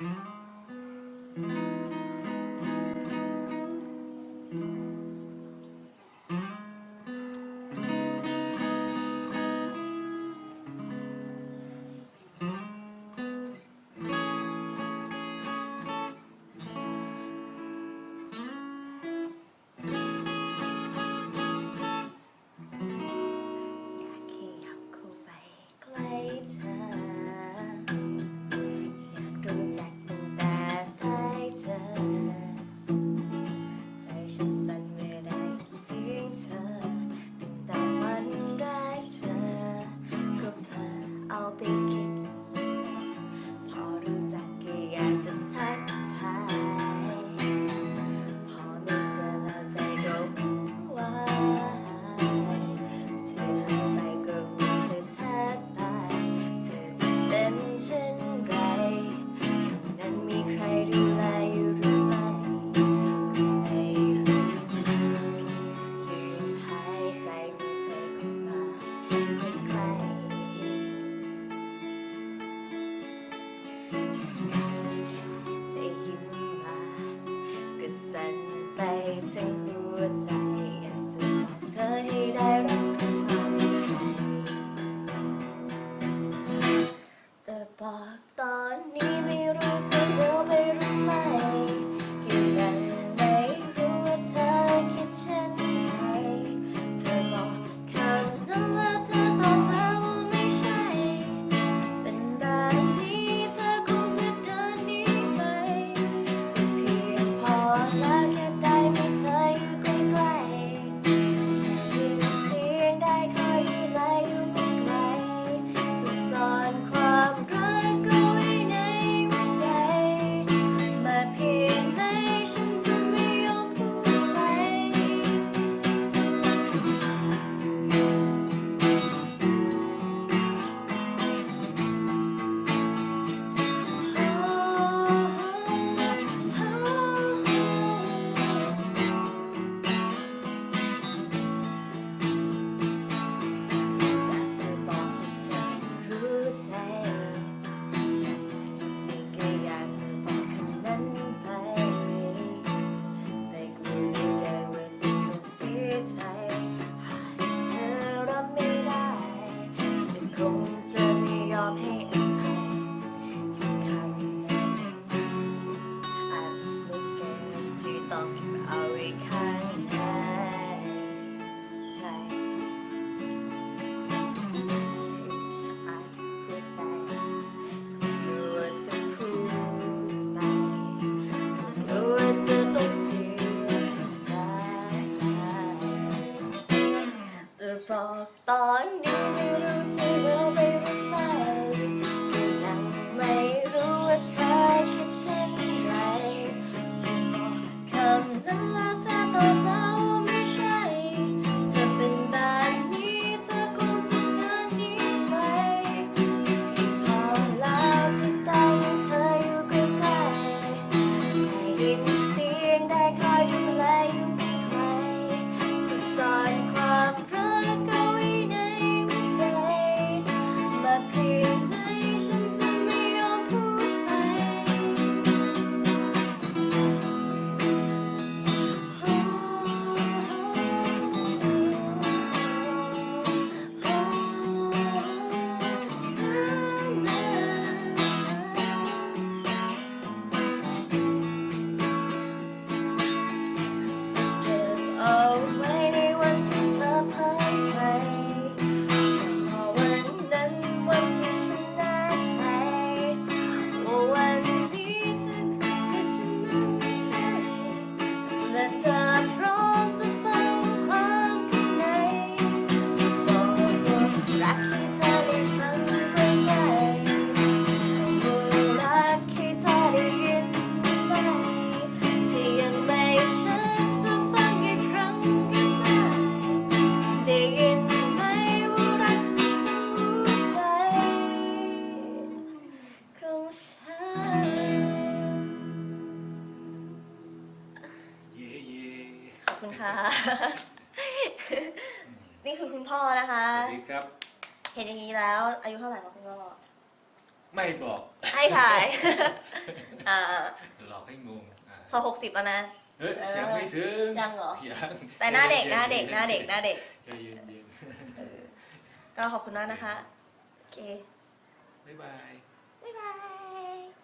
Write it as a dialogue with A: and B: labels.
A: Mm-hmm. ทั้งหัใจอยากจะบเธอให้ได้รักความจริงแต่บอก Doctor, คุณค่ะ นี่คือคุณพ่อนะคะ
B: สวัสดีครับ
A: เห็นอย่างนี้แล้ว อายุเท่าไหร่คะคุณพ่อ
B: ไม่บอก
A: ให้ถ่าย
B: หลอกให้งงอ่
A: อหกสิบแล้วนะ
B: เฮ้ยยังไม่ถึง
A: ยังเหรอแต่หน้าเด็กหน้าเด็กหน้าเด็กหน้าเด็ก
B: ใจเย็น
A: ก็ขอบคุณมากนะคะ โอเค
B: บ๊ายบาย
A: บ๊ายบาย